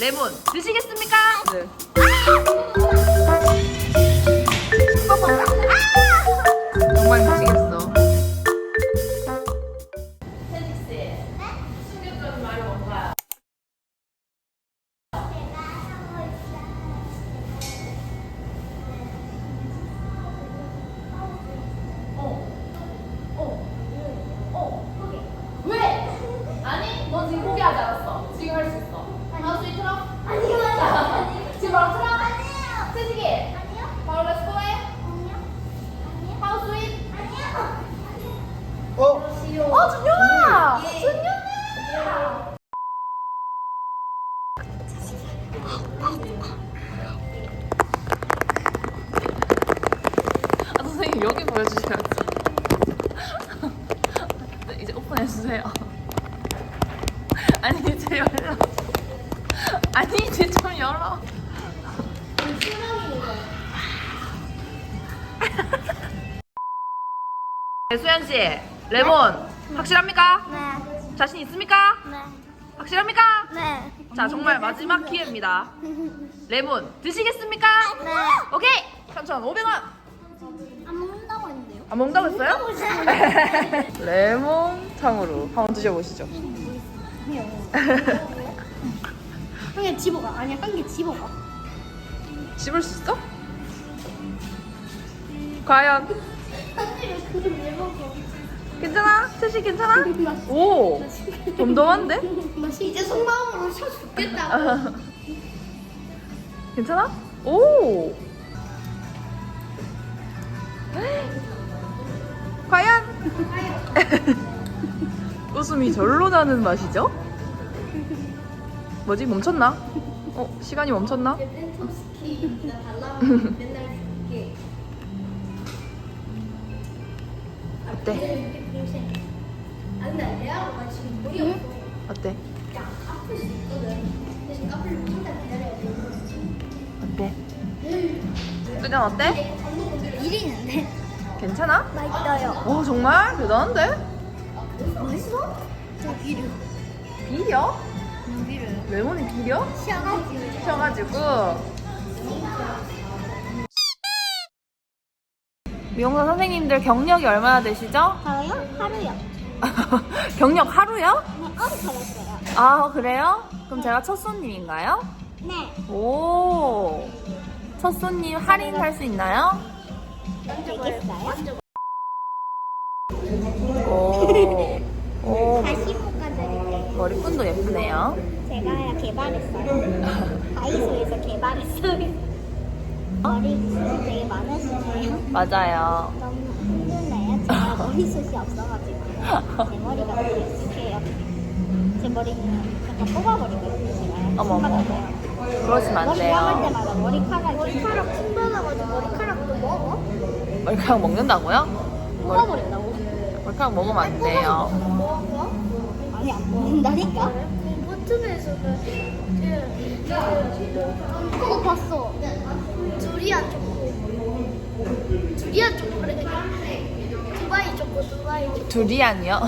레몬 드시겠습니까? 네. 어, 준영아! 준영아! 아, 선생님, 여기 보여주셔야죠. 네, 이제 오픈해주세요. 아니, 이제 열어. 아니, 이제 좀 열어. 네, 수현 씨, 레몬 확실합니까? 네. 자신 있습니까? 네. 확실합니까? 네. 자, 정말 마지막 기회입니다. 레몬 드시겠습니까? 네. 오케이! 3,500원! 안 먹는다고 했는데요? 안 먹는다고 했어요? 레몬 탕으로 한번 드셔보시죠. 한개 집어가. 아니야, 한개 집어가. 씹을 수 있어? 과연 한입에 그림 왜 먹어? 괜찮아? 셋이 괜찮아? 오, 덤덤한데? 이제 속마음으로 쳐 죽겠다. 괜찮아? 오. 과연? 웃음이 절로 나는 맛이죠? 뭐지 멈췄나? 어 시간이 멈췄나? 어때? 없어. 어때? 야 아플 수 있거든. 대신 아플 한달 기다려야 돼. 어때? 수정 어때? 일이는데 괜찮아? 맛있어요. 오 정말 대단한데? 맛있어? 저 비료. 비려? 비료. 레몬이 비려? 시원하지. 셔가지고 미용사 선생님들 경력이 얼마나 되시죠? 저요? 하루요. 경력 하루요? 네, 어디 가봤어요? 아 그래요? 그럼 제가 첫 손님인가요? 네. 오. 첫 손님 할인할 수 있나요? 되겠어요? 오. 오. 다시 볶아드릴게요. 머리끈도 예쁘네요. 제가 개발했어요. 다이소에서 개발했어요. 머리 되게 많으시네요. 맞아요. 너무 힘드네요. 제가 머리숱이 없어가지고 제 머리가 되게 익숙해요. 제 머리는 약간 뽑아버리거든요. 제가 어머, 어머, 신발인데요. 그러시면 안 머리 감을 돼요. 때마다 머리카락 머리카락 충전하가지고 머리카락도 먹어? 머리카락 먹는다고요? 뽑아버린다고? 머리카락 먹으면 안 돼요. 먹어? 아니 안 먹는다니까? 버튼에서는 그거 봤어. 두리안 초코. 두리안 초코래. 두바이 초코, 두바이 초코. 두리안이요?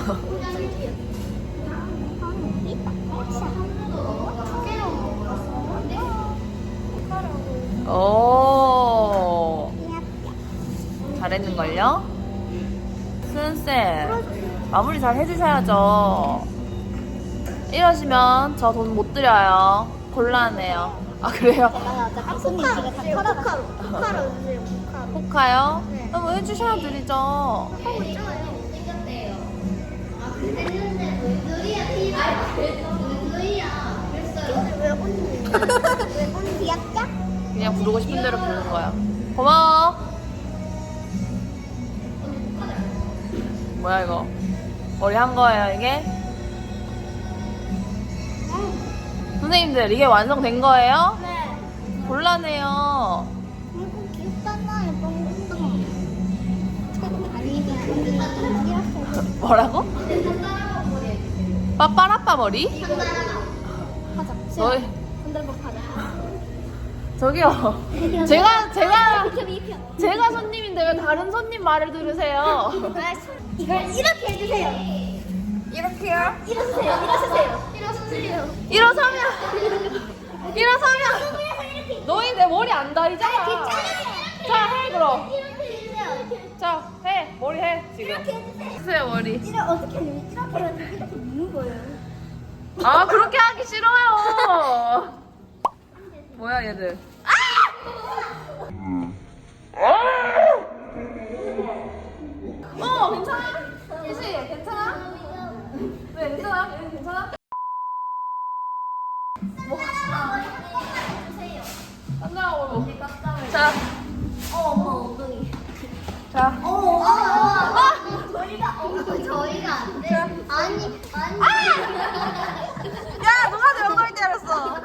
오. 잘했는걸요? 수은쌤, 마무리 잘 해주셔야죠. 이러시면 저 돈 못 드려요. 곤란해요. 아, 그래요? 포카로 포카로 포카로 주세요. 포카로. 포카요? 네. 그럼 해주셔야 드리죠. 하고 있잖아요. 생겼대요. 했는데 왜 소리야? 왜 소리야? 그랬어요. 왜 언니? 왜 언니 귀엽죠? 그냥 부르고 싶은 대로 부르는 거야. 고마워. 뭐야, 이거? 머리 한 거예요, 이게? 선생님들, 이게 완성된 거예요? 네. 곤란해요. 이거 귀엽잖아. 뭐라고? 빠빠라빠 머리? 저희. 저기요. 제가, 제가. 제가 손님인데 왜 다른 손님 말을 들으세요? 이걸 이렇게 해주세요. 이렇게요? 일어서세요. 일어서세요. 일어서세요. 일어서면 일어서면 너희 내 머리 안 다리잖아. 자, 해 그럼. 자, 해. 머리 해 지금. 주세요 머리. 이래 어떻게 이렇게 이렇게 묻는 거예요? 아 그렇게 하기 싫어요. 뭐야 얘들. 자, 어, 어머 엉덩이. 자. 어, 어, 어, 어. 저희가 어, 저희가 안 돼. 아니, 아니. 야 누가 내 엉덩이 때렸어?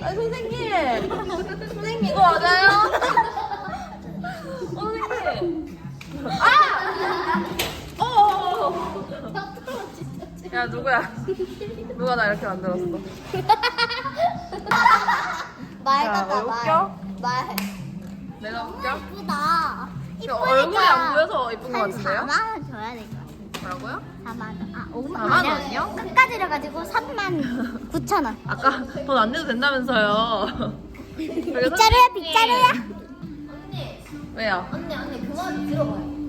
아 선생님, 선생님 이거 맞아요? 어, 선생님. 아! 어, 어. 어. 야 누구야? 누가 나 이렇게 만들었어? 말 야, 같다 왜 말. 웃겨? 말. 내가 웃겨? 예쁘다. 근데 얼굴이 안 보여서 예쁜 것 한 같은데요? 4만 원 줘야 될 것 같아. 뭐라고요? 4만 원. 아, 5만 4만 원이요? 끝까지 들어가지고 3만 9천 원. 아까 돈 안 내도 된다면서요. 빗자루야, 빗자루야. 언니, 왜요? 언니, 언니 그만 들어봐요.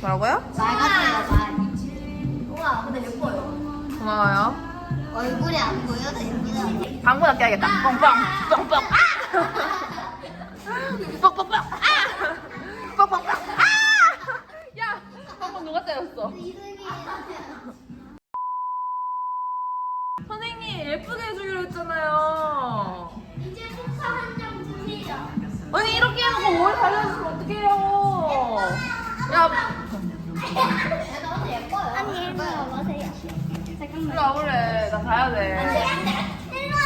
뭐라고요? 말 같아요, 말. 우와, 근데 예뻐요. 고마워요. 얼굴이 안 보여도 예쁘다. 방문 아껴야겠다. 뻥뻥, 뻥뻥, 아! 뻥뻥뻥, 아! 뻥뻥뻥, 아! 야, 뻥뻥 누가 때렸어? 선생님 예쁘게 해주기로 했잖아요. 이제 포카 한장 주세요. 아니 이렇게 해놓고 뭘 달려주면 어떡해요? 야, 얘도 언니 예뻐요. 언니 일로 와보세요. 일로 잠깐만. 와볼래. 나 가야 돼. 일로. 안 돼요. 일로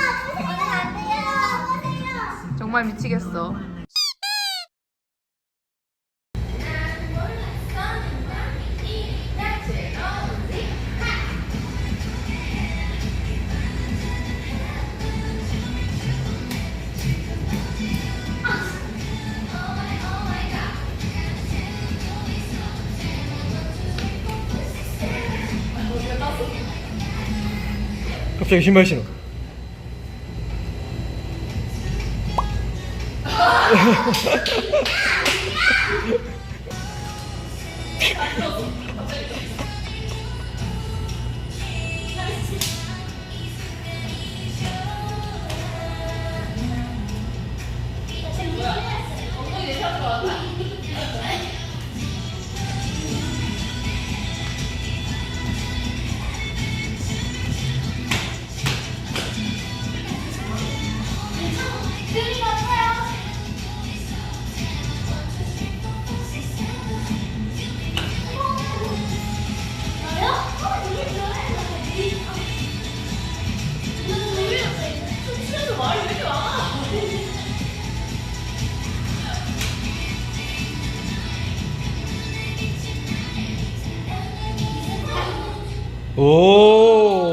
와보세요. 정말 미치겠어. 갑자기 신발 신어. 오.